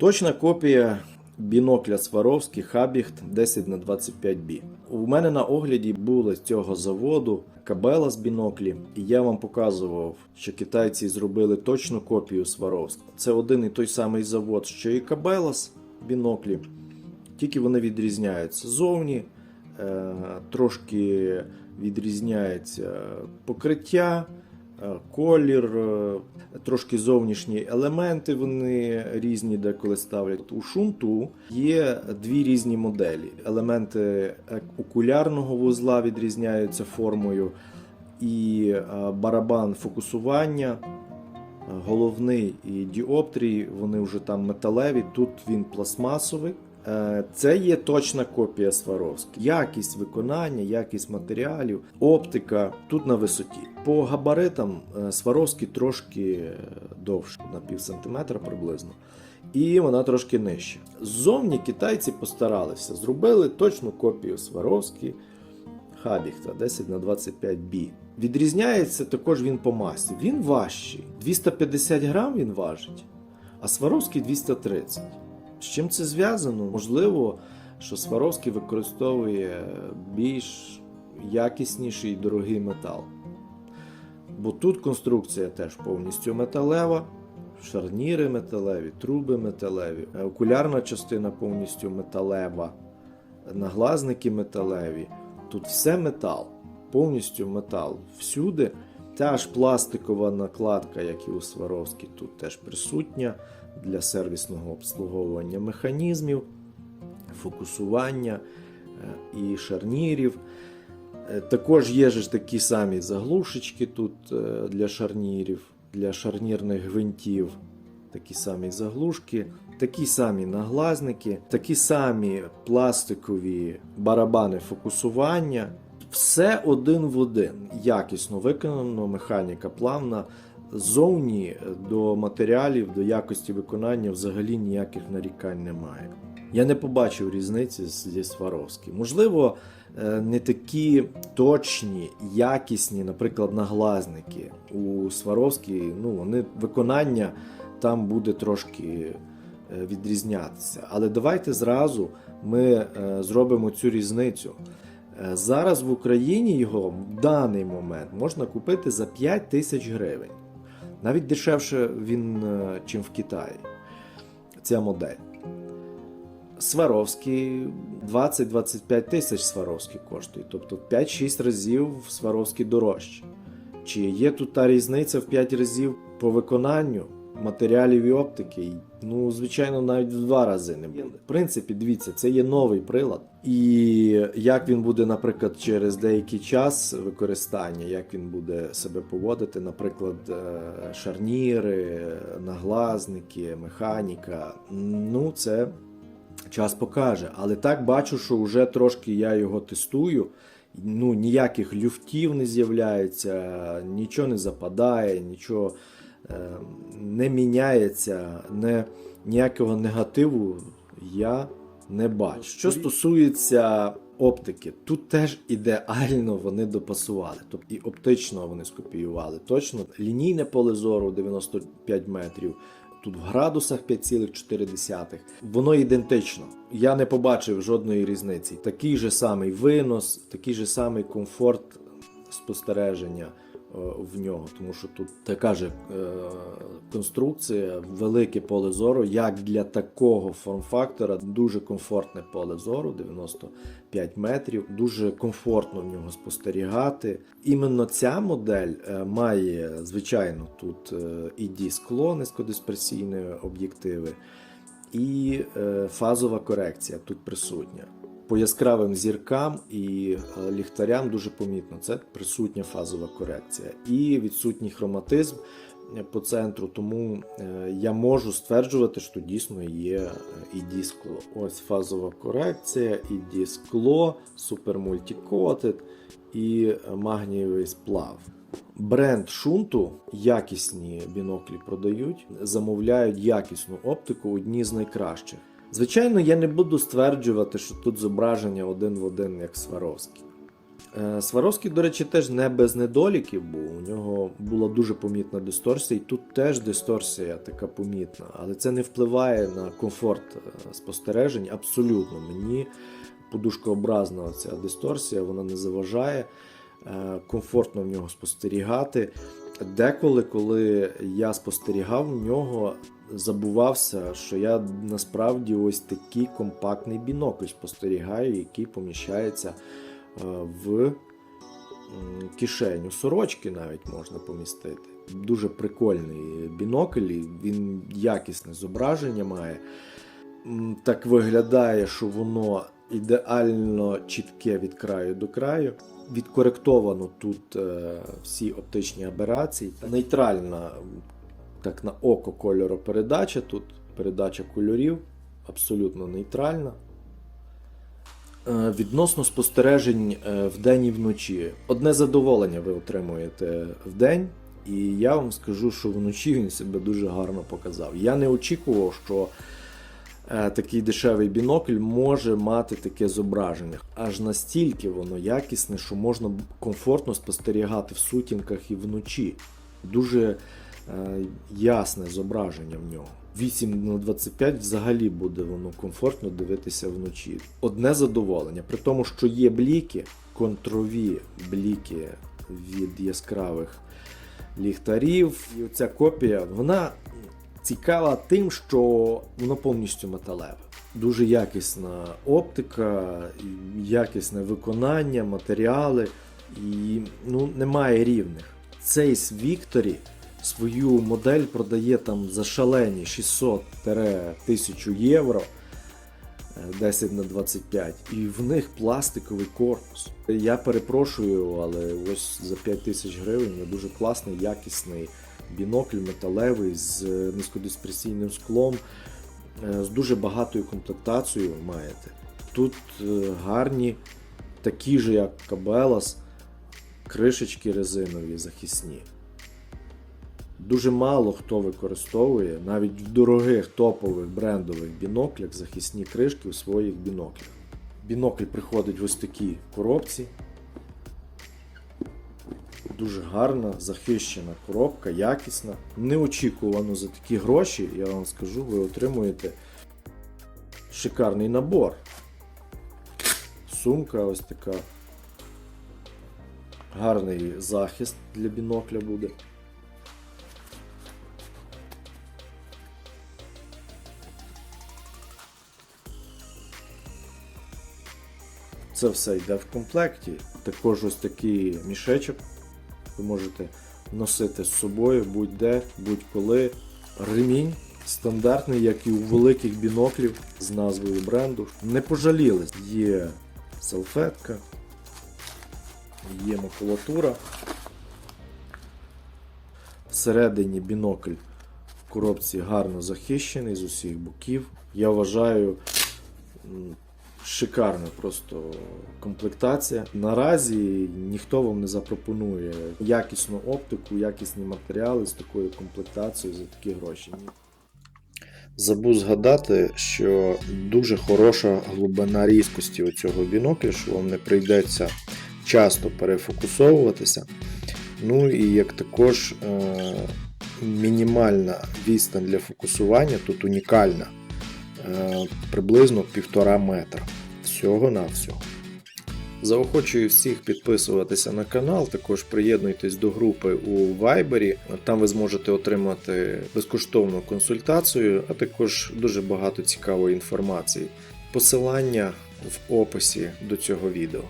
Точна копія бінокля Сваровський Хабіхт 10 на 25 b У мене на огляді було з цього заводу кабела з біноклі, і я вам показував, що китайці зробили точну копію Сваровського. Це один і той самий завод, що і Кабелас біноклі, тільки вони відрізняються зовні, е, трошки відрізняється покриття. Е, Колір, е, трошки зовнішні елементи вони різні деколи ставлять. У шунту є дві різні моделі. Елементи окулярного вузла відрізняються формою, і е, барабан фокусування, головний і діоптрій, вони вже там металеві, тут він пластмасовий. Е, Це є точна копія Сваровської. Якість виконання, якість матеріалів, оптика тут на висоті. По габаритам е, Сваровський трошки е, довше, на пів сантиметра приблизно. І вона трошки нижча. Ззовні китайці постаралися, зробили точну копію Сваровський Хабіхта 10 на 25 b Відрізняється також він по масі. Він важчий. 250 грам він важить, а Сваровський 230. З чим це зв'язано? Можливо, що Сваровський використовує більш якісніший і дорогий метал. Бо тут конструкція теж повністю металева, шарніри металеві, труби металеві, окулярна частина повністю металева, наглазники металеві. Тут все метал, повністю метал. Всюди та ж пластикова накладка, як і у Сваровській, тут теж присутня для сервісного обслуговування механізмів, фокусування е, і шарнірів. Е, Також є ж такі самі заглушечки тут е, для шарнірів, для шарнірних гвинтів. Такі самі заглушки, такі самі наглазники, такі самі пластикові барабани фокусування. Все один в один. Якісно виконано, механіка плавна. Зовні до матеріалів, до якості виконання взагалі ніяких нарікань немає. Я не побачив різниці зі Сваровським. Можливо, е, не такі точні, якісні, наприклад, наглазники. У Сваровській, ну, вони виконання там буде трошки е, відрізнятися. Але давайте зразу ми е, зробимо цю різницю. Зараз в Україні його в даний момент можна купити за 5 тисяч гривень. Навіть дешевше він, е, чим в Китаї. Ця модель. Сваровський 20-25 тисяч Сваровський коштує, тобто 5-6 разів Сваровський дорожче. Чи є тут та різниця в 5 разів по виконанню матеріалів і оптики? Ну, звичайно, навіть в 2 рази не буде. В принципі, дивіться, це є новий прилад. І як він буде, наприклад, через деякий час використання, як він буде себе поводити, наприклад, е, шарніри, наглазники, механіка. Ну, це час покаже. Але так бачу, що вже трошки я його тестую. Ну, ніяких люфтів не з'являється, нічого не западає, нічого не міняється, не, ніякого негативу я не бачу. Що стосується оптики, тут теж ідеально вони допасували. Тобто і оптично вони скопіювали. Точно лінійне поле зору 95 метрів. Тут в градусах 5,4. Воно ідентично. Я не побачив жодної різниці. Такий же самий винос, такий же самий комфорт спостереження е, в нього, тому що тут така же е, конструкція, велике поле зору, як для такого форм-фактора, дуже комфортне поле зору, 95 метрів, дуже комфортно в нього спостерігати. Іменно ця модель е, має, звичайно, тут е, і дискло низькодисперсійні об'єктиви, і е, фазова корекція тут присутня. По яскравим зіркам і е, ліхтарям дуже помітно. Це присутня фазова корекція і відсутній хроматизм е, по центру. Тому е, я можу стверджувати, що дійсно є і дискло. Ось фазова корекція, і дискло, супермультикотед і магнієвий сплав. Бренд шунту якісні біноклі продають, замовляють якісну оптику, одні з найкращих. Звичайно, я не буду стверджувати, що тут зображення один в один, як Сваровський. Е, Сваровський, до речі, теж не без недоліків був. У нього була дуже помітна дисторсія, і тут теж дисторсія така помітна. Але це не впливає на комфорт е, спостережень. Абсолютно мені подушкообразна ця дисторсія, вона не заважає. Е, Комфортно в нього спостерігати. Деколи, коли я спостерігав в нього, забувався, що я насправді ось такий компактний бінокль спостерігаю, який поміщається е, в кишеню. Сорочки навіть можна помістити. Дуже прикольний бінокль, він якісне зображення має. Так виглядає, що воно ідеально чітке від краю до краю. Відкоректовано тут е, всі оптичні аберації. Нейтральна так на око кольоропередача. Тут передача кольорів абсолютно нейтральна. Е, Відносно спостережень е, вдень і вночі. Одне задоволення ви отримуєте вдень, і я вам скажу, що вночі він себе дуже гарно показав. Я не очікував, що е, такий дешевий бінокль може мати таке зображення. Аж настільки воно якісне, що можна комфортно спостерігати в сутінках і вночі. Дуже ясне зображення в нього. 8 на 25 взагалі буде воно комфортно дивитися вночі. Одне задоволення, при тому, що є бліки, контрові бліки від яскравих ліхтарів. І оця копія, вона цікава тим, що воно повністю металеве. Дуже якісна оптика, якісне виконання, матеріали, і ну, немає рівних. Цей з Вікторі свою модель продає там за шалені 600-1000 євро. е, 10 на 25, і в них пластиковий корпус. Я перепрошую, але ось за 5 тисяч гривень ви дуже класний, якісний бінокль металевий з низькодиспресійним склом, е, з дуже багатою комплектацією маєте. Тут е, гарні, такі ж як Cabela's, кришечки резинові захисні. Дуже мало хто використовує навіть в дорогих топових брендових біноклях захисні кришки у своїх біноклях. Бінокль приходить в ось такій коробці. Дуже гарна, захищена коробка, якісна. Неочікувано за такі гроші, я вам скажу, ви отримуєте шикарний набор. Сумка ось така. Гарний захист для бінокля буде. Це все йде в комплекті. Також ось такий мішечок. Ви можете носити з собою будь-де, будь-коли. Ремінь стандартний, як і у великих біноклів з назвою бренду. Не пожаліли. Є салфетка, є макулатура. Всередині бінокль в коробці гарно захищений з усіх боків. Я вважаю шикарна просто комплектація. Наразі ніхто вам не запропонує якісну оптику, якісні матеріали з такою комплектацією за такі гроші. Забув згадати, що дуже хороша глибина різкості у цього бінокля, що вам не прийдеться часто перефокусовуватися. Ну і як також е- мінімальна відстань для фокусування тут унікальна. Е, приблизно півтора метра. Всього на всього. Заохочую всіх підписуватися на канал, також приєднуйтесь до групи у Viber. Там ви зможете отримати безкоштовну консультацію, а також дуже багато цікавої інформації. Посилання в описі до цього відео.